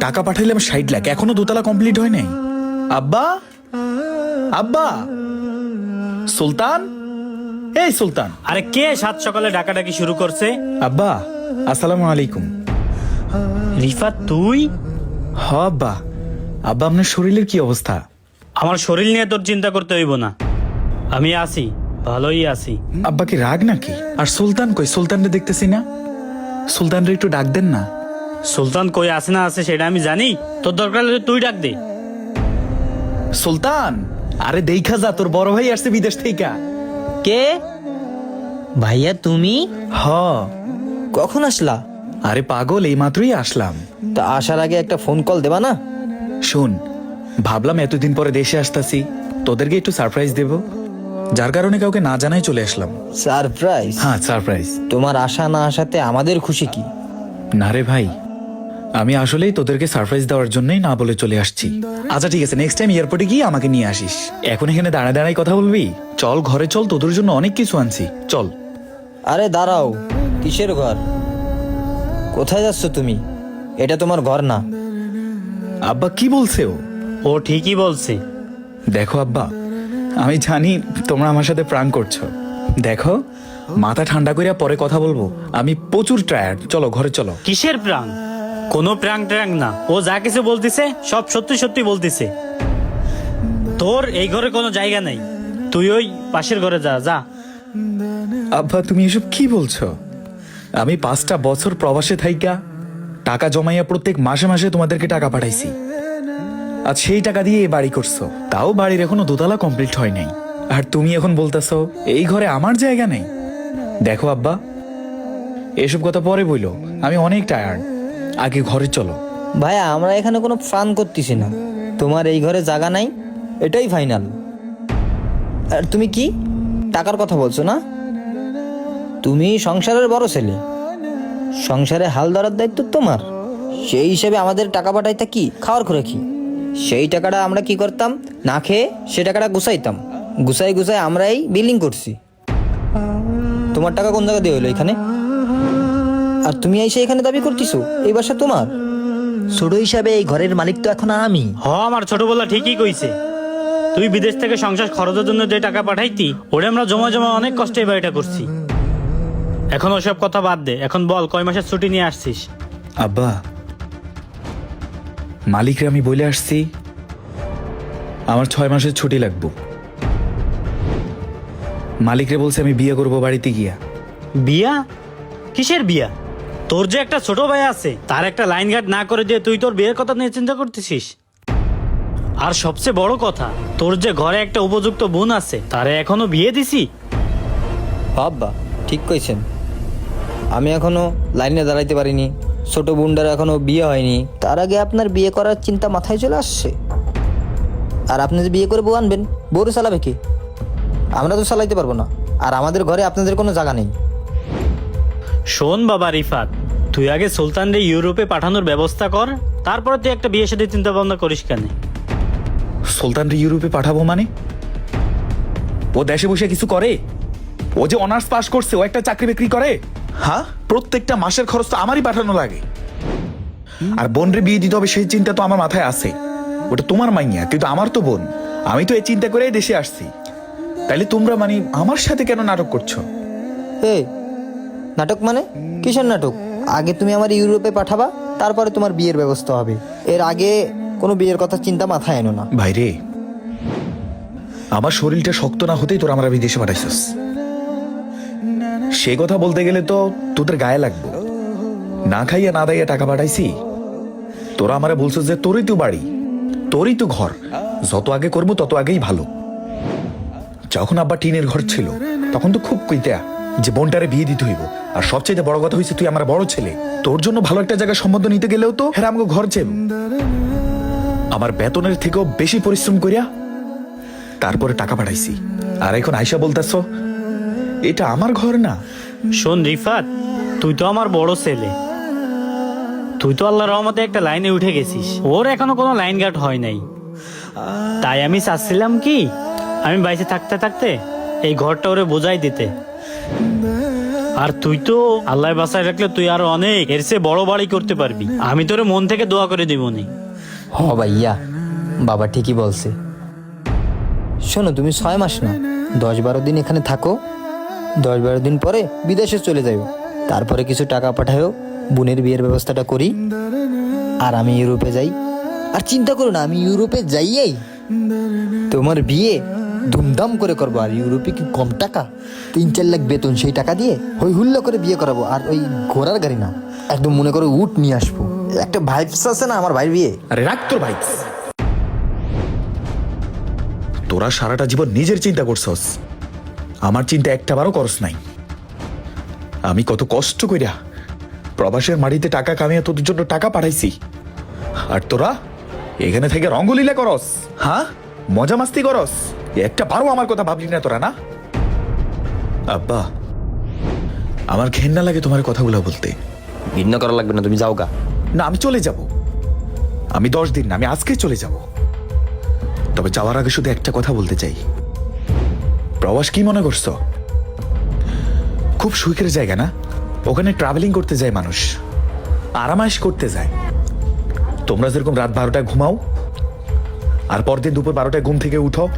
টাকা পাঠাইলাম ষাট লাখ। এখনও দোতলা কমপ্লিট হয় নাই। আব্বা? আব্বা? সুলতান? এই সুলতান। আরে কে সাত সকালে ডাকাডাকি শুরু করছে? আব্বা আসসালামু আলাইকুম। রিফাত তুই? হ আব্বা। আব্বা আপনার শরীরের কি অবস্থা? আমার শরীর নিয়ে তোর চিন্তা করতে হইব না। আমি আছি ভালোই আছি। আব্বা কি রাগ নাকি? আর সুলতান কই? সুলতানরে দেখতেছি না। সুলতানরে একটু ডাক দেন না। সুলতান কই আছে না আছে সেটা আমি জানি। তোর দরকার হলে তুই ডাক দে। সুলতান আরে দেখা যা তোর বড় ভাই আসছে বিদেশ থেকে। কে? ভাইয়া তুমি? হ। কখন আসলা? আরে পাগল এই মাত্রই আসলাম। তা আসার আগে একটা ফোন কল দেবা না? শোন ভাবলাম এতদিন পরে দেশে আসতাছি তোদেরকে একটু সারপ্রাইজ দেব। যার কারণে কাউকে না জানাই চলে আসলাম। সারপ্রাইজ? হ্যাঁ সারপ্রাইজ। তোমার আশা না আসাতে আমাদের খুশি কি? না রে ভাই আমি আসলেই তোদেরকে সারপ্রাইজ দেওয়ার জন্যই না বলে চলে আসছি। আচ্ছা ঠিক আছে নেক্সট টাইম এয়ারপোর্টে গিয়ে আমাকে নিয়ে আসিস। এখন এখানে দাঁড়ায় দাঁড়ায় কথা বলবি? চল ঘরে চল তোদের জন্য অনেক কিছু আনছি। চল। আরে দাঁড়াও কিসের ঘর? কোথায় যাচ্ছ তুমি? এটা তোমার ঘর না। আব্বা কি বলছে ও? ও ঠিকই বলছে। দেখো আব্বা আমি জানি তোমরা আমার সাথে প্রাণ করছ। দেখো মাথা ঠান্ডা করিয়া পরে কথা বলব। আমি প্রচুর টায়ার্ড চলো ঘরে চলো। কিসের প্রাং কোনো প্র্যাং ট্র্যাং না। ও যা কিছু বলতিছে, সব সত্যি সত্যি বলতিছে। তোর এই ঘরে কোনো জায়গা নেই। তুই ওই পাশের ঘরে যা যা। আব্বা, তুমি এসব কি বলছো? আমি পাঁচটা বছর প্রবাসে থাইকা, টাকা জমাইয়া প্রত্যেক মাসে মাসে তোমাদেরকে টাকা পাঠাইছি। আর সেই টাকা দিয়ে এই বাড়ি করছ। তাও বাড়ির এখনও দোতলা কমপ্লিট হয় নাই। আর তুমি এখন বলতেছো, এই ঘরে আমার জায়গা নেই। দেখো আব্বা, এসব কথা পরে বইলো। আমি অনেক টায়ার্ড আগে ঘরে চলো। ভাইয়া, আমরা এখানে কোনো ফান করতেছি না। তোমার এই ঘরে জায়গা নাই, এটাই ফাইনাল। আর তুমি কি? টাকার কথা বলছো না? তুমি সংসারের বড় ছেলে। সংসারে হাল ধরার দায়িত্ব তোমার। সেই হিসেবে আমাদের টাকা পাঠাইতে কি? খাওয়ার করে কি? সেই টাকাটা আমরা কি করতাম? না খেয়ে সে টাকাটা গুছাইতাম। গুছাই গুছাই আমরাই বিলিং করছি। তোমার টাকা কোন জায়গা দিয়ে হলো এখানে? আর তুমি এসে এখানে দাবি করতেছো? এই বাসা তোমার? ছোট হিসাবে এই ঘরের মালিক তো এখন আমি। হ আমার ছোটবেলা ঠিকই কইছে। তুই বিদেশ থেকে সংসার খরচের জন্য যে টাকা পাঠাইতি ওরে আমরা জমা জমা অনেক কষ্টে এই বাড়িটা করছি। এখন ওসব কথা বাদ দে এখন বল কয় মাসের ছুটি নিয়ে আসছিস? আব্বা মালিকরে আমি বলে আসছি আমার ছয় মাসের ছুটি লাগবো। মালিকরে বলছে আমি বিয়ে করব বাড়িতে গিয়া। বিয়া? কিসের বিয়া? তোর যে একটা ছোট ভাই আছে তার একটা লাইন গার্ড না করে দিয়ে তুই তোর বিয়ের কথা নিয়ে চিন্তা করতেছিস? আর সবচেয়ে বড় কথা তোর যে ঘরে একটা উপযুক্ত বোন আছে তারে এখনও বিয়ে দিছি? বাবা ঠিক কইছেন। আমি এখনও লাইনে দাঁড়াইতে পারিনি। ছোট বুন্ডার এখনও বিয়ে হয়নি। তার আগে আপনার বিয়ে করার চিন্তা মাথায় চলে আসছে। আর আপনি যে বিয়ে করে বউ আনবেন বউরে চালাবে কি? আমরা তো চালাইতে পারব না। আর আমাদের ঘরে আপনাদের কোনো জায়গা নেই। শোন বাবা রিফাত তুই আগে সুলতানরে ইউরোপে পাঠানোর ব্যবস্থা কর তারপরে তুই একটা বিয়ে সাথে চিন্তা ভাবনা করিস কেন? সুলতানরে ইউরোপে পাঠাবো মানে? ও দেশে বসে কিছু করে? ও যে অনার্স পাস করছে ও একটা চাকরি বিক্রি করে? হ্যাঁ? প্রত্যেকটা মাসের খরচ তো আমারই পাঠানো লাগে। আর বোনরে বিয়ে দিতে হবে সেই চিন্তা তো আমার মাথায় আছে। ওটা তোমার মাইয়া কিন্তু আমার তো বোন। আমি তো এই চিন্তা করেই দেশে আসছি। তাইলে তোমরা মানে আমার সাথে কেন নাটক করছ? এ নাটক মানে? কিসের নাটক? আগে তুমি আমার ইউরোপে পাঠাবা, তারপরে তোমার বিয়ের ব্যবস্থা হবে। এর আগে কোনো বিয়ের কথা চিন্তা মাথায় এনো না। ভাইরে, আমার শরীরটা শক্ত না হতেই তোরা আমরা বিদেশে পাঠাইছিস। সে কথা বলতে গেলে তো তোদের গায়ে লাগবে। না খাইয়া না দাইয়া টাকা পাঠাইছি। তোরা আমারে বলছিস যে তোরই তো বাড়ি, তোরই তো ঘর, যত আগে করব তত আগেই ভালো। যখন আব্বা টিনের ঘর ছিল, তখন তো খুব কইতা যে বোনটারে বিয়ে দিতে হইব। আর সবচেয়ে বড় কথা হয়েছে তুই আমার বড় ছেলে। তোর জন্য ভালো একটা জায়গায় সম্বন্ধ নিতে গেলেও তো হ্যাঁ আমাকে ঘর চেন। আমার বেতনের থেকেও বেশি পরিশ্রম করিয়া তারপরে টাকা পাঠাইছি। আর এখন আয়সা বলতেছ, এটা আমার ঘর না। শোন রিফাত, তুই তো আমার বড় ছেলে। তুই তো আল্লাহ রহমতে একটা লাইনে উঠে গেছিস। ওর এখনও কোনো লাইন গার্ড হয় নাই। তাই আমি চাচ্ছিলাম কি, আমি বাইসে থাকতে থাকতে এই ঘরটা ওরে বোঝাই দিতে। আর তুই তো আল্লাহ বাসায় রাখলে তুই আরও অনেক, এর চেয়ে বড় বাড়ি করতে পারবি। আমি তোরে মন থেকে দোয়া করে দিব নি। হ ভাইয়া, বাবা ঠিকই বলছে। শোনো, তুমি ছয় মাস না দশ বারো দিন এখানে থাকো। দশ বারো দিন পরে বিদেশে চলে যাও তারপরে কিছু টাকা পাঠাও বোনের বিয়ের ব্যবস্থাটা করি। আর আমি ইউরোপে যাই। আর চিন্তা করো না, আমি ইউরোপে যাইয়েই তোমার বিয়ে ধুমধাম করে করব। আর ইউরোপে কি কম টাকা? তিন চার লাখ বেতন সেই টাকা দিয়ে হই হুল্লো করে বিয়ে করাবো। আর ওই ঘোড়ার গাড়ি না, একদম মনে করো উট নিয়ে আসব। একটা ভাইবস আছে না আমার ভাইয়ের বিয়ে? আরে রাখ তোর ভাই তোরা সারাটা জীবন নিজের চিন্তা করছস। আমার চিন্তা একটা বারও করস নাই। আমি কত কষ্ট কইরা প্রবাসের মাটিতে টাকা কামিয়ে তোদের জন্য টাকা পাঠাইছি। আর তোরা এখানে থেকে রঙ্গলীলা করস হ্যাঁ? মজা মাস্তি করস। একটা বারও আমার কথা ভাবলি না তোরা না? আব্বা আমার ঘেন্না লাগে তোমার কথাগুলো বলতে। ঘৃণা করা লাগবে না তুমি যাও গা। না আমি চলে যাব। আমি দশ দিন না আমি আজকে চলে যাব। তবে যাওয়ার আগে শুধু একটা কথা বলতে চাই। প্রবাস কি মনে করছ? খুব সুখের জায়গা না? ওখানে ট্রাভেলিং করতে যায় মানুষ। আরামাইশ করতে যায়। তোমরা যেরকম রাত বারোটায় ঘুমাও আর পরদিন দুপুর বারোটায় ঘুম থেকে উঠো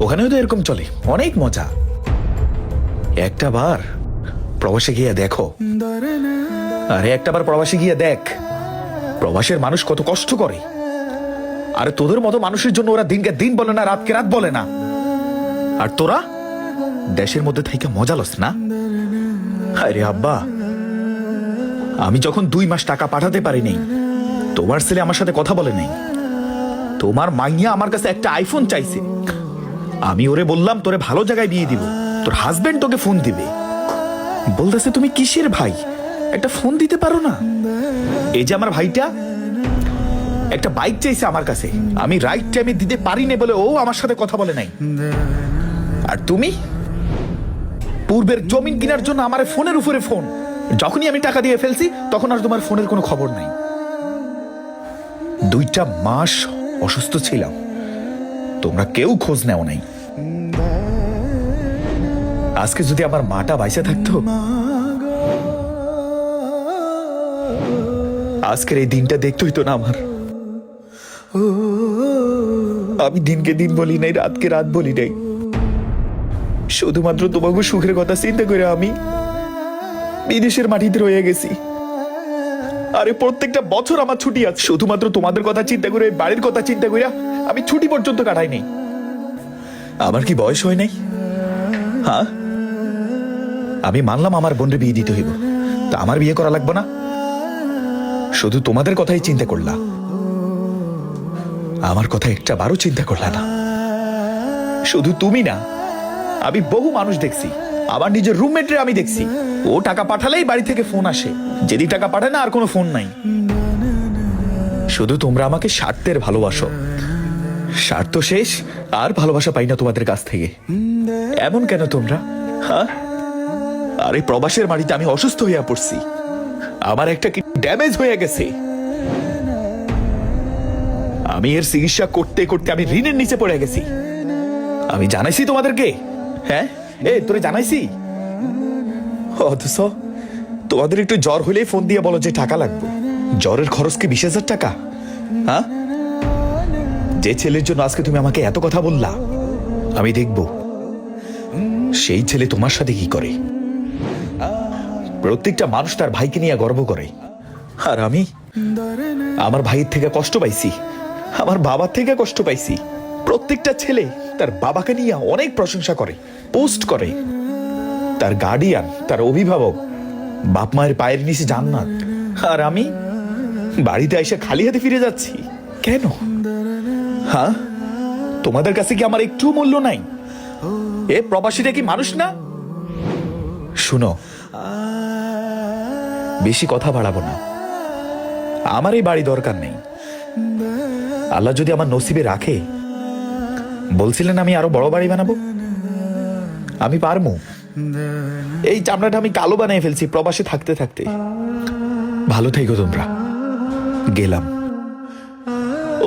ওখানেও তো এরকম চলে। অনেক মজা। একটা বার প্রবাসে গিয়ে দেখো। আরে, একটা বার প্রবাসে গিয়ে দেখ। প্রবাসের মানুষ কত কষ্ট করে। আরে, তোদের মতো মানুষের জন্য ওরা দিনকে দিন বলে না, রাতকে রাত বলে না। আর তোরা? দেশের মধ্যে থেকে মজা লস না? আরে আব্বা। আমি যখন দুই মাস টাকা পাঠাতে পারিনি, তোমার ছেলে আমার সাথে কথা বলে নাই। তোমার মাইয়া আমার কাছে একটা আইফোন চাইছে। আমি ওরে বললাম তোরে ভালো জায়গায় বিয়ে দিব। তোর হাজবেন্ড তোকে ফোন দিবে। বলতেছে, তুমি কিসের ভাই? একটা ফোন দিতে পারো না? এই যে আমার ভাইটা, একটা বাইক চাইছে আমার কাছে। আমি রাইট টাইমে দিতে পারি না বলে ও আমার সাথে কথা বলে নাই। আর তুমি? পূর্বের জমিন কেনার জন্য আমার ফোনের উপরে ফোন যখনই আমি টাকা দিয়ে ফেলছি, তখন আর তোমার ফোনের কোনো খবর নাই। দুইটা মাস অসুস্থ ছিলাম। তোমরা কেউ খোঁজ নেও নাই। আজকে যদি আমার মাটা বাইসে থাকতো, আজকের এই দিনটা দেখতে তো না আমার। আমি দিনকে দিন বলি নাই, রাতকে রাত বলি নাই। শুধুমাত্র তোমাকে সুখের কথা চিন্তা করে আমি বিদেশের মাটিতে রয়ে গেছি। আরে প্রত্যেকটা বছর আমার ছুটি আছে। শুধুমাত্র তোমাদের কথা চিন্তা করে, বাড়ির কথা চিন্তা করে আমি ছুটি পর্যন্ত কাটাই নেই আমার কি বয়স হয় নাই? হ্যাঁ? আমি মানলাম আমার বোনের বিয়ে দিতে হইব। তা আমার বিয়ে করা লাগবে না? শুধু তোমাদের কথাই চিন্তা করলা। আমার কথা একটা বারও চিন্তা করলা না। শুধু তুমি না, আমি বহু মানুষ দেখছি। আমার নিজের রুমমেটরে আমি দেখছি। ও টাকা পাঠালেই বাড়ি থেকে ফোন আসে। যদি টাকা পাঠায় না, আর কোনো ফোন নাই। শুধু তোমরা আমাকে স্বার্থের ভালোবাসো। স্বার্থ শেষ, আর ভালোবাসা পাই না তোমাদের কাছ থেকে। এমন কেন তোমরা? হ্যাঁ? আরে প্রবাসের বাড়িতে আমি অসুস্থ হইয়া পড়ছি। আমার একটা কি ড্যামেজ হয়ে গেছে। আমি এর চিকিৎসা করতে করতে আমি ঋণের নিচে পড়ে গেছি। আমি জানাইছি তোমাদেরকে। হ্যাঁ? এ, তোরে জানাইছি? অথচ তোমাদের একটু জ্বর হলেই ফোন দিয়ে বলো যে টাকা লাগবে। জ্বরের খরচ কি বিশ হাজার টাকা? হ্যাঁ? যে ছেলের জন্য আজকে তুমি আমাকে এত কথা বললা, আমি দেখব সেই ছেলে তোমার সাথে কি করে। প্রত্যেকটা মানুষ তার ভাইকে নিয়ে গর্ব করে। আর আমি আমার ভাইয়ের থেকে কষ্ট পাইছি, আমার বাবার থেকে কষ্ট পাইছি। প্রত্যেকটা ছেলে তার বাবাকে নিয়ে অনেক প্রশংসা করে, পোস্ট করে। তার গার্ডিয়ান তার অভিভাবক, বাপ মায়ের পায়ের নিচে জান্নাত। আর আমি বাড়িতে এসে খালি হাতে ফিরে যাচ্ছি। কেন? হ্যাঁ? তোমাদের কাছে কি আমার একটু মূল্য নাই? এ প্রবাসীরা কি মানুষ না? শুনো, বেশি কথা বাড়াবো না। আমার এই বাড়ি দরকার নেই। আল্লাহ যদি আমার নসিবে রাখে, বলছিলেন আমি আরও বড় বাড়ি বানাবো? আমি পারমু এই চামড়াটা আমি কালো বানিয়ে ফেলছি প্রবাসে থাকতে থাকতে। ভালো থেকো তোমরা। গেলাম।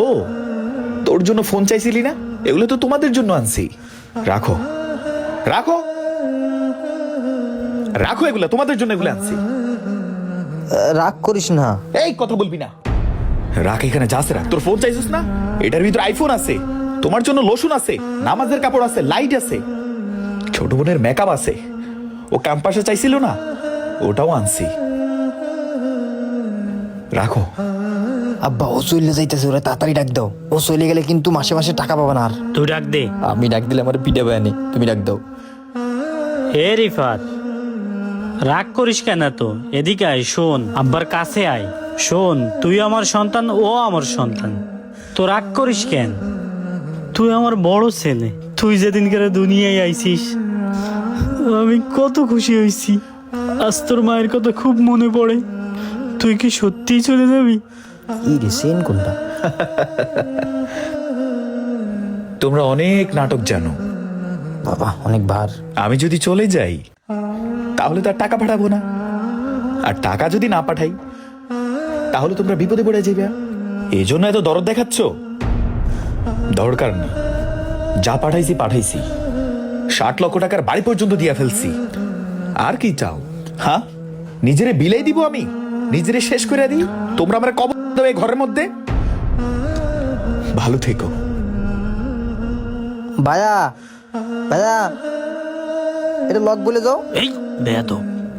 ও তোর জন্য ফোন চাইছিলি না? এগুলো তো তোমাদের জন্য আনছি। রাখো। রাখো। রাখো এগুলা তোমাদের জন্য এগুলো আনছি। রাগ করিস না। এই কথা বলবি না। রাখ এখানে যাস রাখ। তোর ফোন চাইছিস না? এটার ভিতরে আইফোন আছে। তোমার জন্য লোশন আছে নামাজের কাপড় আছে লাইট আছে। ছোট বোনের মেকআপ আছে। ও ক্যাম্পাসে চাইছিল না ওটাও আনছি। রাখো। আব্বা ও চলে যাইতেছে ওরা তাড়াতাড়ি ডাক দাও। ও চলে গেলে কিন্তু মাসে মাসে টাকা পাবে না আর। তুই ডাক দে। আমি ডাক দিলে আমার পিঠে পায়নি তুমি ডাক দাও। হে রিফাত রাগ করিস কেন তো এদিকে আয় শোন আব্বার কাছে আয়। শোন তুই আমার সন্তান ও আমার সন্তান। তো রাগ করিস কেন? তুই আমার বড় ছেলে তুই যেদিন করে দুনিয়ায় আইছিস আমি কত খুশি হয়েছি আজ তোর মায়ের কথা খুব মনে পড়ে। তুই কি সত্যিই চলে যাবি? ই রে সেন কোনটা? তোমরা অনেক নাটক জানো। বাবা অনেক ভার। আমি যদি চলে যাই তাহলে তো আর টাকা পাঠাবো না। আর টাকা যদি না পাঠাই তাহলে তোমরা বিপদে পড়ে যাবে এই জন্য এত দরদ দেখাচ্ছ? দরকার নেই। যা পাঠাইছি পাঠাইছি। ষাট লক্ষ টাকার বাড়ি পর্যন্ত দিয়া ফেলছি। আর কি চাও হ্যাঁ নিজেরে বিলাই দিব আমি? নিজেরে শেষ করে দিই? তোমরা আমার কবর দেবে ঘরের মধ্যে? ভালো থেকো। ভায়া ভাইয়া এটা লক বলে যাও এই বেয়াদ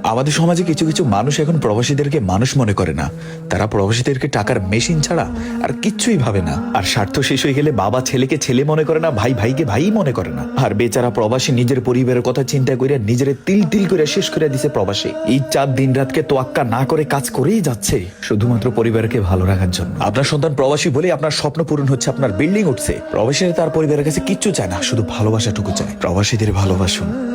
আমাদের সমাজে কিছু কিছু মানুষ এখন প্রবাসীদেরকে মানুষ মনে করে না। তারা প্রবাসীদেরকে টাকার মেশিন ছাড়া আর কিচ্ছুই ভাবে না। আর স্বার্থ শেষ হয়ে গেলে বাবা ছেলেকে ছেলে মনে করে না, ভাই ভাইকে ভাই মনে করে না। আর বেচারা প্রবাসী নিজের পরিবারের কথা চিন্তা করে নিজের তিল তিল করে শেষ করে দিছে প্রবাসী। এই চার দিন রাতকে তোয়াক্কা না করে কাজ করেই যাচ্ছে শুধুমাত্র পরিবারকে ভালো রাখার জন্য। আপনার সন্তান প্রবাসী বলে আপনার স্বপ্ন পূরণ হচ্ছে, আপনার বিল্ডিং উঠছে। প্রবাসীরা তার পরিবারের কাছে কিচ্ছু চায় না, শুধু ভালোবাসাটুকু চায়। প্রবাসীদের ভালোবাসুন।